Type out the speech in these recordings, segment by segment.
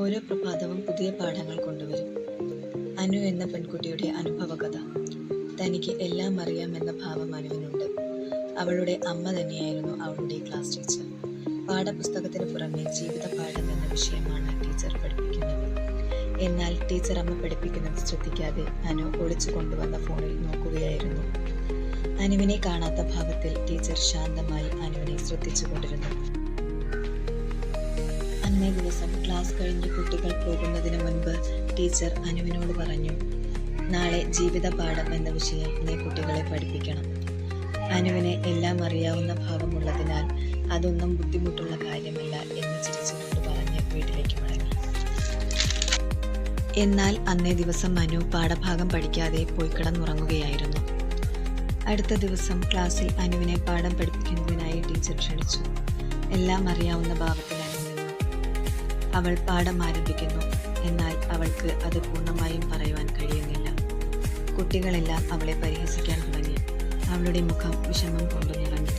ഓരോ പ്രഭാതവും പുതിയ പാഠങ്ങൾ കൊണ്ടുവരും. അനു എന്ന പെൺകുട്ടിയുടെ അനുഭവകഥ. തനിക്ക് എല്ലാം അറിയാമെന്ന ഭാവം അനുവിനുണ്ട്. അവളുടെ അമ്മ തന്നെയായിരുന്നു അവളുടെ ക്ലാസ് ടീച്ചർ പാഠപുസ്തകത്തിന് പുറമെ ജീവിത പാഠം എന്ന വിഷയമാണ് ടീച്ചർ പഠിപ്പിക്കുന്നത്. എന്നാൽ ടീച്ചർ അമ്മ പഠിപ്പിക്കുന്നത് ശ്രദ്ധിക്കാതെ അനു ഒളിച്ചു കൊണ്ടുവന്ന ഫോണിൽ നോക്കുകയായിരുന്നു. അനുവിനെ കാണാത്ത ഭാവത്തിൽ ടീച്ചർ ശാന്തമായി അനുവിനെ ശ്രദ്ധിച്ചുകൊണ്ടിരുന്നു. ദിവസം ക്ലാസ് കഴിഞ്ഞ് കുട്ടികൾ പോകുന്നതിന് മുൻപ് ടീച്ചർ അനുവിനോട് പറഞ്ഞു നാളെ ജീവിത പാഠം എന്ന വിഷയം നീ കുട്ടികളെ പഠിപ്പിക്കണം. അനുവിനെ എല്ലാം അറിയാവുന്ന ഭാവമുള്ളതിനാൽ അതൊന്നും ബുദ്ധിമുട്ടുള്ള കാര്യമല്ല എന്ന് ചിരിച്ചുകൊണ്ട് പറഞ്ഞ് വീട്ടിലേക്ക് മടങ്ങി. എന്നാൽ അന്നേ ദിവസം മനു പാഠഭാഗം പഠിക്കാതെ പോയി കിടന്നുറങ്ങുകയായിരുന്നു. അടുത്ത ദിവസം ക്ലാസ്സിൽ അനുവിനെ പാഠം പഠിപ്പിക്കുന്നതിനായി ടീച്ചർ ക്ഷണിച്ചു. എല്ലാം അറിയാവുന്ന ഭാവത്തിൽ അവൾ പാഠം ആരംഭിക്കുന്നു. എന്നാൽ അവൾക്ക് അത് പൂർണമായും പറയുവാൻ കഴിയുന്നില്ല. കുട്ടികളെല്ലാം അവളെ പരിഹസിക്കാൻ തുടങ്ങി. അവളുടെ മുഖം വിഷമം കൊണ്ടു നിറഞ്ഞു.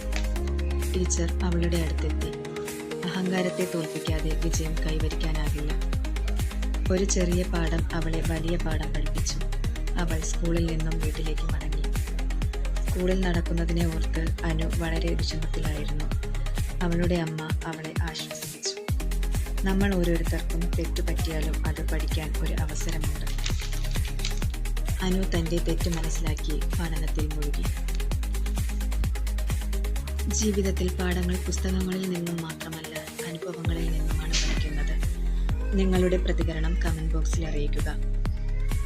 ടീച്ചർ അവളുടെ അടുത്തെത്തി. അഹങ്കാരത്തെ തോൽപ്പിക്കാതെ വിജയം കൈവരിക്കാനാകില്ല. ഒരു ചെറിയ പാഠം അവളെ വലിയ പാഠം പഠിപ്പിച്ചു. അവൾ സ്കൂളിൽ നിന്നും വീട്ടിലേക്ക് മടങ്ങി. സ്കൂളിൽ നടക്കുന്നതിനെ ഓർത്ത് അനു വളരെ വിഷമത്തിലായിരുന്നു. അവളുടെ അമ്മ അവളെ ആശ്വസിപ്പിച്ചു. നമ്മൾ ഓരോരുത്തർക്കും തെറ്റ് പറ്റിയാലും അത് പഠിക്കാൻ ഒരു അവസരമുണ്ട്. അനു തന്റെ തെറ്റ് മനസ്സിലാക്കി പഠനത്തിൽ മുഴുകി. ജീവിതത്തിൽ പാഠങ്ങൾ പുസ്തകങ്ങളിൽ നിന്നും മാത്രമല്ല അനുഭവങ്ങളിൽ നിന്നുമാണ് പഠിക്കുന്നത്. നിങ്ങളുടെ പ്രതികരണം കമന്റ് ബോക്സിൽ അറിയിക്കുക.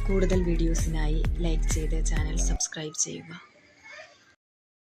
കൂടുതൽ വീഡിയോസിനായി ലൈക്ക് ചെയ്ത് ചാനൽ സബ്സ്ക്രൈബ് ചെയ്യുക.